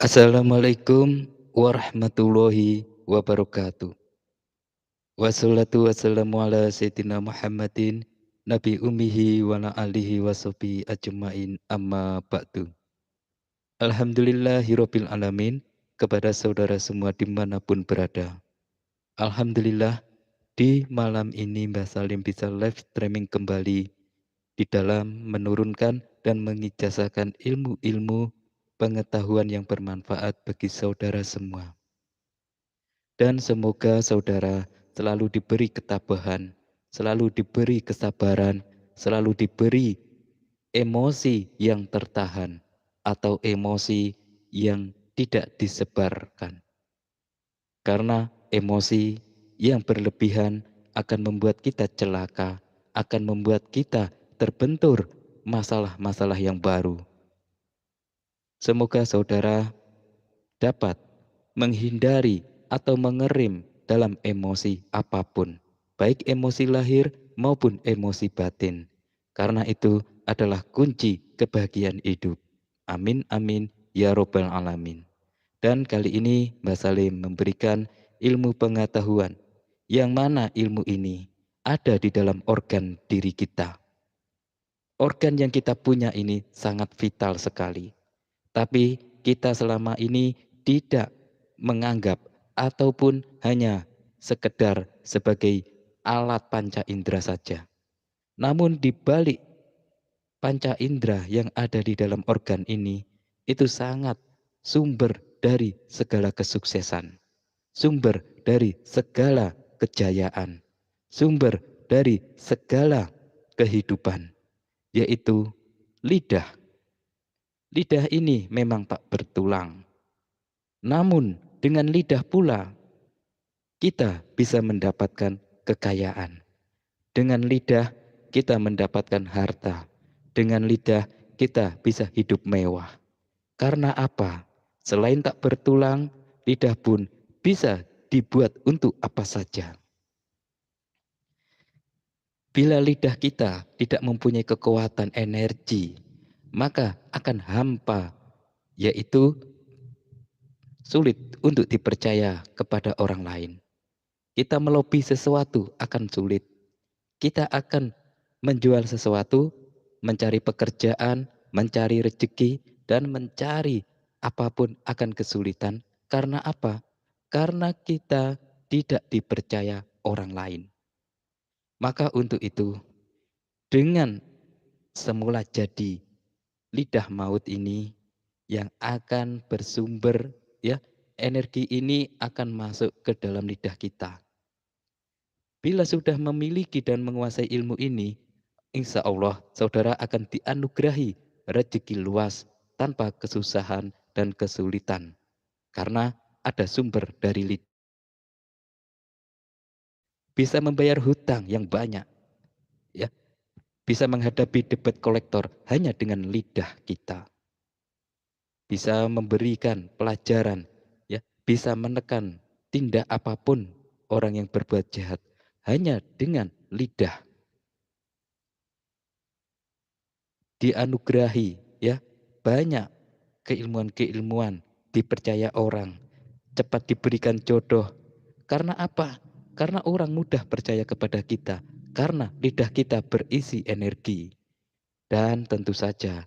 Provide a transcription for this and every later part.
Assalamualaikum warahmatullahi wabarakatuh. Wassalatu wassalamu ala sayyidina Muhammadin Nabi ummihi wa ala alihi wa sahbihi ajmain amma ba'du. Alhamdulillahirabbil alamin kepada saudara semua di mana pun berada. Alhamdulillah di malam ini Mbah Salim bisa live streaming kembali di dalam menurunkan dan mengijazahkan ilmu-ilmu pengetahuan yang bermanfaat bagi saudara semua. Dan semoga saudara selalu diberi ketabahan, selalu diberi kesabaran, selalu diberi emosi yang tertahan atau emosi yang tidak disebarkan. Karena emosi yang berlebihan akan membuat kita celaka, akan membuat kita terbentur masalah-masalah yang baru Semoga saudara dapat menghindari atau mengerim dalam emosi apa pun, baik emosi lahir maupun emosi batin. Karena itu adalah kunci kebahagiaan hidup. Amin amin ya robbal alamin. Dan kali ini Mbak Salim memberikan ilmu pengetahuan yang mana ilmu ini ada di dalam organ diri kita. Organ yang kita punya ini sangat vital sekali tapi kita selama ini tidak menganggap ataupun hanya sekedar sebagai alat panca indera saja. Namun di balik panca indera yang ada di dalam organ ini itu sangat sumber dari segala kesuksesan, sumber dari segala kejayaan, sumber dari segala kehidupan, yaitu lidah Lidah ini memang tak bertulang. Namun dengan lidah pula kita bisa mendapatkan kekayaan. Dengan lidah kita mendapatkan harta. Dengan lidah kita bisa hidup mewah. Karena apa? Selain tak bertulang, lidah pun bisa dibuat untuk apa saja. Bila lidah kita tidak mempunyai kekuatan energi, maka akan hampa, yaitu sulit untuk dipercaya kepada orang lain. Kita melobi sesuatu akan sulit. Kita akan menjual sesuatu, mencari pekerjaan, mencari rezeki, dan mencari apa pun akan kesulitan. Karena apa? Karena kita tidak dipercaya orang lain. Maka untuk itu, dengan semula jadi lidah maut ini yang akan bersumber ya energi ini akan masuk ke dalam lidah kita. Bila sudah memiliki dan menguasai ilmu ini, insya Allah saudara akan dianugerahi rezeki luas tanpa kesusahan dan kesulitan. Karena ada sumber dari lidah. Bisa membayar hutang yang banyak. Ya, bisa menghadapi debat kolektor hanya dengan lidah kita. Bisa memberikan pelajaran, ya, bisa menekan tindak apa pun orang yang berbuat jahat hanya dengan lidah. Dianugerahi, ya, banyak keilmuan-keilmuan dipercaya orang, cepat diberikan jodoh. Karena apa? Karena orang mudah percaya kepada kita, karena lidah kita berisi energi. Dan tentu saja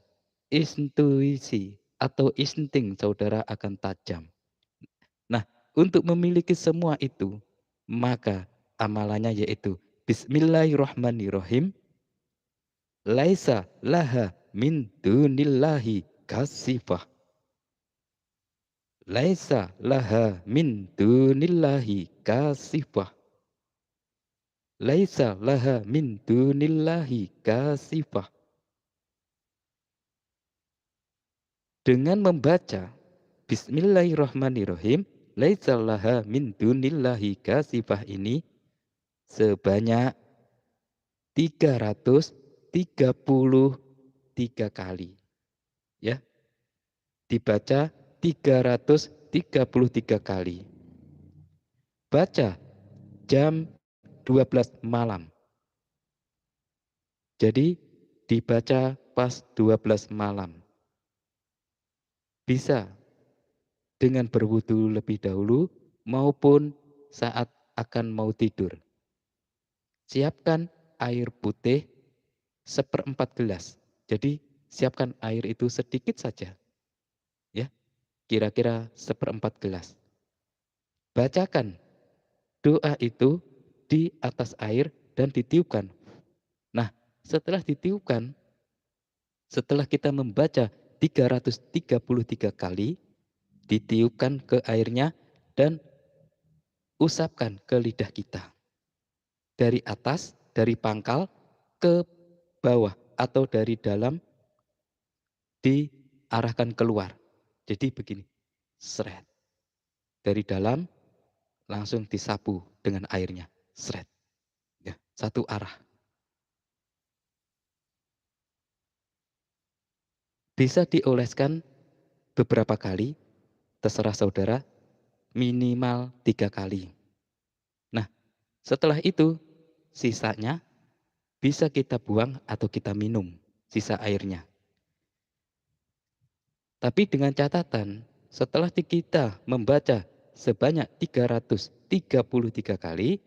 intuisi atau insting saudara akan tajam. Nah, untuk memiliki semua itu, maka amalannya yaitu Bismillahirrahmanirrahim. Laisa laha min dunillahi kasifah. Laisa laha min dunillahi kasifah laisa laha min dunillahi kasifah. Dengan membaca Bismillahirrahmanirrahim, laisa laha min dunillahi kasifah ini sebanyak 333 kali. Ya. Dibaca 333 kali. Baca jam 12 malam. Jadi dibaca pas 12 malam. Bisa dengan berwudu lebih dahulu maupun saat akan mau tidur. Siapkan air putih seperempat gelas. Jadi siapkan air itu sedikit saja. Ya, kira-kira seperempat gelas. Bacakan doa itu di atas air dan ditiupkan. Nah, setelah ditiupkan, setelah kita membaca 333 kali, ditiupkan ke airnya dan usapkan ke lidah kita. Dari atas, dari pangkal ke bawah atau dari dalam diarahkan keluar. Jadi begini, seret. Dari dalam langsung disapu dengan airnya, seret. Ya, satu arah. Bisa dioleskan beberapa kali terserah saudara, minimal tiga kali. Nah, setelah itu sisanya bisa kita buang atau kita minum sisa airnya. Tapi dengan catatan, setelah kita membaca sebanyak 333 kali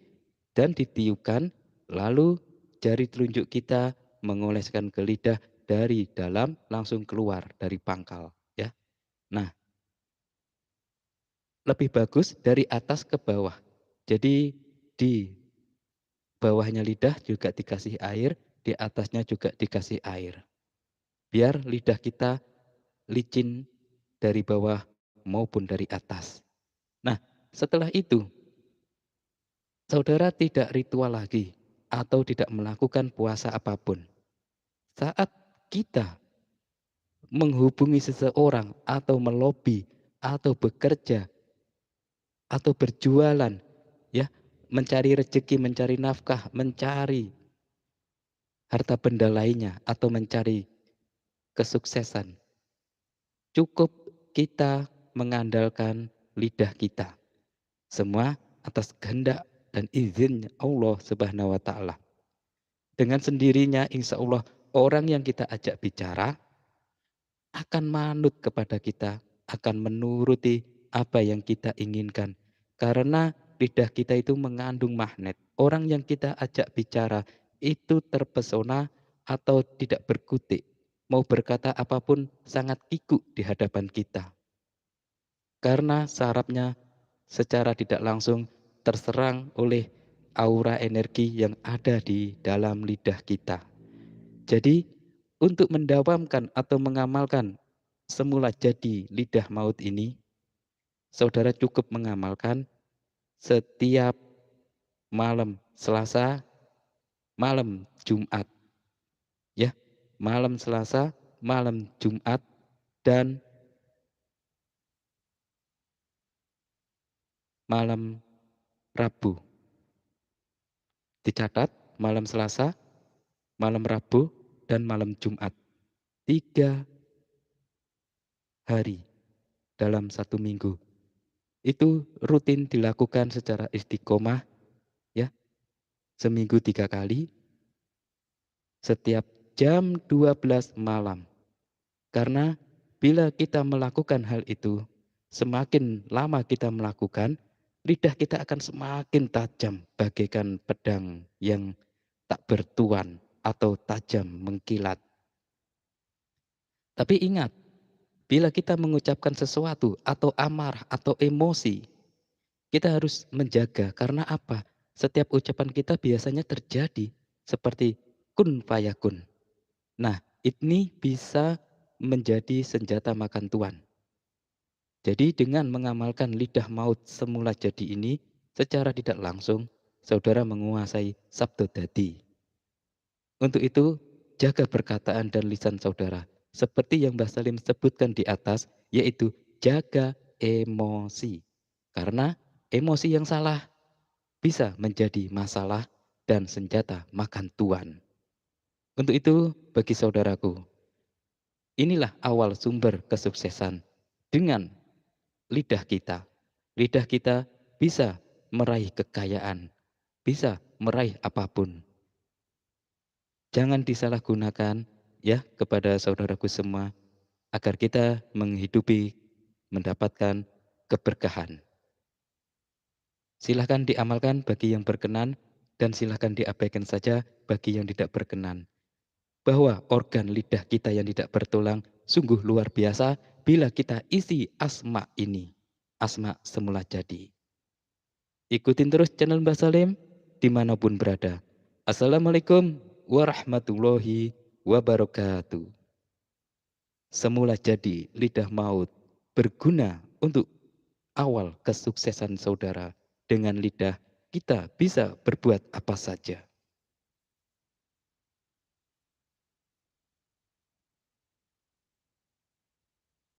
dan ditiupkan, lalu jari telunjuk kita mengoleskan ke lidah dari dalam langsung keluar dari pangkal ya. Nah, lebih bagus dari atas ke bawah. Jadi di bawahnya lidah juga dikasih air, di atasnya juga dikasih air. Biar lidah kita licin dari bawah maupun dari atas. Nah, setelah itu saudara tidak ritual lagi atau tidak melakukan puasa apa pun. Saat kita menghubungi seseorang atau melobi atau bekerja atau berjualan ya mencari rezeki mencari nafkah mencari harta benda lainnya atau mencari kesuksesan cukup kita mengandalkan lidah kita semua atas kehendak dan izin Allah Subhanahu wa taala dengan sendirinya insya Allah orang yang kita ajak bicara akan manut kepada kita akan menuruti apa yang kita inginkan. Karena lidah kita itu mengandung magnet. Orang yang kita ajak bicara itu terpesona atau tidak berkutik. Mau berkata apa pun sangat kikuk di hadapan kita. Karena sarapnya secara tidak langsung terserang oleh aura energi yang ada di dalam lidah kita. Jadi untuk mendawamkan atau mengamalkan semula jadi lidah maut ini, saudara cukup mengamalkan setiap malam Selasa, malam Jumat. Ya, malam Selasa, malam Jumat dan malam Rabu. Dicatat malam Selasa, malam Rabu, dan malam Jumat. Tiga hari dalam satu minggu itu rutin dilakukan secara istiqomah ya seminggu tiga kali setiap jam 12 malam karena bila kita melakukan hal itu semakin lama kita melakukan lidah kita akan semakin tajam bagaikan pedang yang tak bertuan atau tajam mengkilat tapi ingat Bila kita mengucapkan sesuatu atau amarah atau emosi, kita harus menjaga karena apa? Setiap ucapan kita biasanya terjadi seperti kun fayakun. Nah, ini bisa menjadi senjata makan tuan. Jadi dengan mengamalkan lidah maut semula jadi ini, secara tidak langsung, saudara menguasai sabdo dadi. Untuk itu, jaga perkataan dan lisan saudara seperti yang Mbah Salim sebutkan di atas, yaitu jaga emosi. Karena emosi yang salah bisa menjadi masalah dan senjata makan tuan. Untuk itu, bagi saudaraku, inilah awal sumber kesuksesan dengan lidah kita. Lidah kita bisa meraih kekayaan, bisa meraih apa pun. Jangan disalahgunakan ya kepada saudaraku semua agar kita menghidupi, mendapatkan keberkahan. Silahkan diamalkan bagi yang berkenan dan silahkan diabaikan saja bagi yang tidak berkenan. Bahwa organ lidah kita yang tidak bertulang sungguh luar biasa bila kita isi asma ini. Asma semula jadi. Ikutin terus channel Mbah Salim di mana pun berada. Assalamualaikum warahmatullahi wabarakatuh. Semula jadi lidah maut berguna untuk awal kesuksesan saudara. Dengan lidah kita bisa berbuat apa saja.